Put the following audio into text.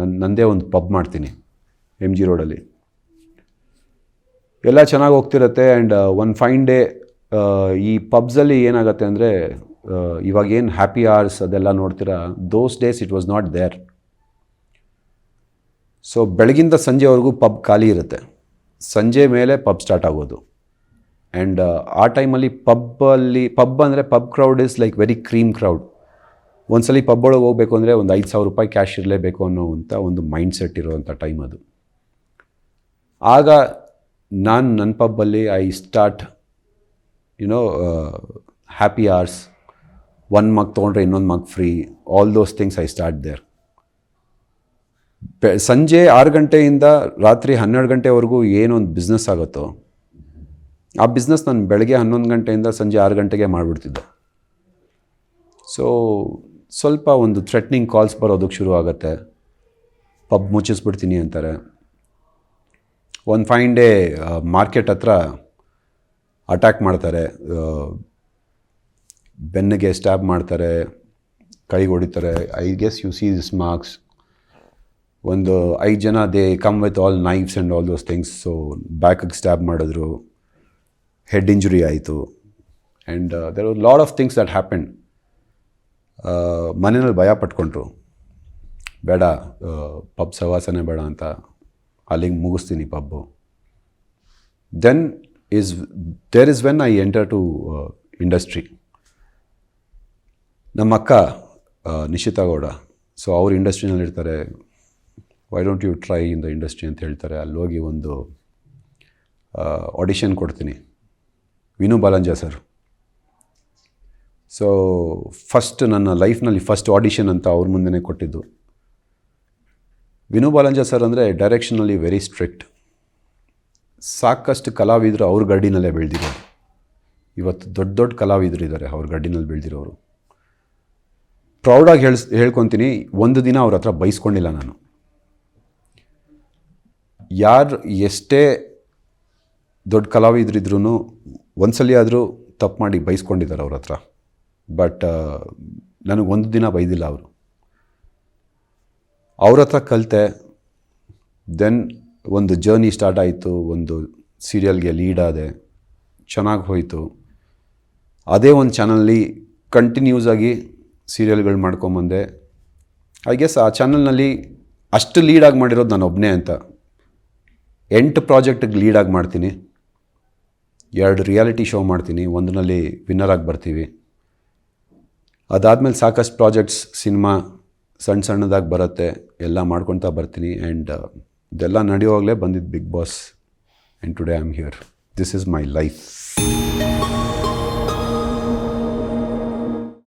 ನನ್ನ ನನ್ನದೇ ಒಂದು ಪಬ್ ಮಾಡ್ತೀನಿ ಎಂ ಜಿ ರೋಡಲ್ಲಿ ಎಲ್ಲ ಚೆನ್ನಾಗಿ ಹೋಗ್ತಿರತ್ತೆ ಆ್ಯಂಡ್ ಒನ್ ಫೈನ್ ಡೇ ಈ ಪಬ್ಸಲ್ಲಿ ಏನಾಗುತ್ತೆ ಅಂದರೆ ಇವಾಗ ಏನು ಹ್ಯಾಪಿ ಅವರ್ಸ್ ಅದೆಲ್ಲ ನೋಡ್ತೀರಾ? Those days it was not there so ಬೆಳಗಿಂದ ಸಂಜೆವರೆಗೂ ಪಬ್ ಖಾಲಿ ಇರುತ್ತೆ. ಸಂಜೆ ಮೇಲೆ ಪಬ್ ಸ್ಟಾರ್ಟ್ ಆಗೋದು. ಆ್ಯಂಡ್ ಆ ಟೈಮಲ್ಲಿ ಪಬ್ಬಲ್ಲಿ ಪಬ್ ಅಂದರೆ pub crowd is like very cream crowd ಒಂದ್ಸಲಿ ಪಬ್ ಒಳಗೆ ಹೋಗಬೇಕು ಅಂದರೆ ಒಂದು ಐದು ಸಾವಿರ ರೂಪಾಯಿ ಕ್ಯಾಶ್ ಇರಲೇಬೇಕು ಅನ್ನೋವಂಥ ಒಂದು ಮೈಂಡ್ ಸೆಟ್ ಇರುವಂಥ ಟೈಮ್ ಅದು. ಆಗ ನಾನು ನನ್ನ ಪಬ್ಬಲ್ಲಿ I start you know happy hours one mug ತೊಗೊಂಡ್ರೆ ಇನ್ನೊಂದು mug free all those things I start there ಸಂಜೆ ಆರು ಗಂಟೆಯಿಂದ ರಾತ್ರಿ ಹನ್ನೆರಡು ಗಂಟೆವರೆಗೂ ಏನೊಂದು ಬಿಸ್ನೆಸ್ ಆಗುತ್ತೋ, ಆ ಬಿಸ್ನೆಸ್ ನಾನು ಬೆಳಗ್ಗೆ ಹನ್ನೊಂದು ಗಂಟೆಯಿಂದ ಸಂಜೆ ಆರು ಗಂಟೆಗೆ ಮಾಡಿಬಿಡ್ತಿದ್ದೆ. ಸೊ ಸ್ವಲ್ಪ ಒಂದು ಥ್ರೆಟ್ನಿಂಗ್ ಕಾಲ್ಸ್ ಬರೋದಕ್ಕೆ ಶುರು ಆಗುತ್ತೆ ಪಬ್ ಮುಚ್ಚಿಸ್ಬಿಡ್ತೀನಿ ಅಂತಾರೆ. ಒಂದು ಫೈನ್ ಡೇ ಮಾರ್ಕೆಟ್ ಹತ್ರ ಅಟ್ಯಾಕ್ ಮಾಡ್ತಾರೆ. ಬೆನ್ನಿಗೆ ಸ್ಟ್ಯಾಬ್ ಮಾಡ್ತಾರೆ ಕೈಗೆ ಹೊಡಿತಾರೆ. I guess you see this marks ಒಂದು ಐದು ಜನ they come with all knives and all those things so ಬ್ಯಾಕಿಗೆ stab ಮಾಡಿದ್ರು. ಹೆಡ್ ಇಂಜುರಿ ಆಯಿತು. And there are lot of things that happen ಮನೆಯಲ್ಲಿ ಭಯ ಪಟ್ಕೊಂಡ್ರು. ಬೇಡ ಪಬ್ ಸವಾಸನೆ ಬೇಡ ಅಂತ. ಅಲ್ಲಿಗೆ ಮುಗಿಸ್ತೀನಿ pub. Then is there is when I enter to industry ನಮ್ಮ ಅಕ್ಕ ನಿಶಿತಾ ಗೌಡ. ಸೊ ಅವ್ರು ಇಂಡಸ್ಟ್ರಿನಲ್ಲಿ ಇರ್ತಾರೆ. Why don't you try in the industry ಅಂತ ಹೇಳ್ತಾರೆ. ಅಲ್ಲಿ ಹೋಗಿ ಒಂದು ಆಡಿಷನ್ ಕೊಡ್ತೀನಿ. Vinu Balanja sir. So first ನನ್ನ ಲೈಫ್ನಲ್ಲಿ ಫಸ್ಟ್ ಆಡಿಷನ್ ಅಂತ ಅವ್ರ ಮುಂದೆನೇ ಕೊಟ್ಟಿದ್ದು. ವಿನು ಬಾಲಂಜ ಸರ್ ಅಂದರೆ ಡೈರೆಕ್ಷನಲ್ಲಿ ವೆರಿ ಸ್ಟ್ರಿಕ್ಟ್ ಸಾಕಷ್ಟು ಕಲಾವಿದರು ಅವ್ರ ಗಡ್ಡಿನಲ್ಲೇ ಬೆಳೆದಿರೋರು. ಇವತ್ತು ದೊಡ್ಡ ದೊಡ್ಡ ಕಲಾವಿದರು ಇದ್ದಾರೆ ಅವ್ರ ಗಡ್ಡಿನಲ್ಲಿ ಬೆಳೆದಿರೋರು. ಪ್ರೌಡಾಗಿ ಹೇಳ್ಸ್, ಹೇಳ್ಕೊತೀನಿ, ಒಂದು ದಿನ ಅವ್ರ ಹತ್ರ ಬೈಸ್ಕೊಂಡಿಲ್ಲ ನಾನು. ಯಾರು ಎಷ್ಟೇ ದೊಡ್ಡ ಕಲಾವಿದರಿದ್ರೂ ಒಂದ್ಸಲಿ ಆದರೂ ತಪ್ಪು ಮಾಡಿ ಬೈಸ್ಕೊಂಡಿದ್ದಾರೆ ಅವ್ರ ಹತ್ರ. ಬಟ್ ನನಗೆ ಒಂದು ದಿನ ಬೈದಿಲ್ಲ ಅವರು. ಅವ್ರ ಹತ್ರ ಕಲಿತೆ ದೆನ್ ಒಂದು ಜರ್ನಿ ಸ್ಟಾರ್ಟ್ ಆಯಿತು, ಒಂದು ಸೀರಿಯಲ್ಗೆ ಲೀಡ್ ಆದೆ, ಚೆನ್ನಾಗಿ ಹೋಯಿತು. ಅದೇ ಒಂದು ಚಾನಲ್ಲಿ ಕಂಟಿನ್ಯೂಸ್ ಆಗಿ ಸೀರಿಯಲ್ಗಳು ಮಾಡ್ಕೊಂಬಂದೆ ಐ ಗೆಸ್ ಆ ಚಾನಲ್ನಲ್ಲಿ ಅಷ್ಟು ಲೀಡಾಗಿ ಮಾಡಿರೋದು ನಾನು ಒಬ್ಬನೇ ಅಂತ. ಎಂಟು ಪ್ರಾಜೆಕ್ಟಿಗೆ ಲೀಡಾಗಿ ಮಾಡ್ತೀನಿ. ಎರಡು ರಿಯಾಲಿಟಿ ಶೋ ಮಾಡ್ತೀನಿ, ಒಂದರಲ್ಲಿ ವಿನ್ನರಾಗಿ ಬರ್ತೀವಿ. ಅದಾದಮೇಲೆ ಸಾಕಷ್ಟು ಪ್ರಾಜೆಕ್ಟ್ಸ್ ಸಿನಿಮಾ ಸಣ್ಣ ಸಣ್ಣದಾಗಿ ಬರುತ್ತೆ, ಎಲ್ಲ ಮಾಡ್ಕೊತಾ ಬರ್ತೀನಿ. ಆ್ಯಂಡ್ ಇದೆಲ್ಲ ನಡೆಯುವಾಗಲೇ ಬಂದಿದ್ದು Big Boss and today I am here this is my life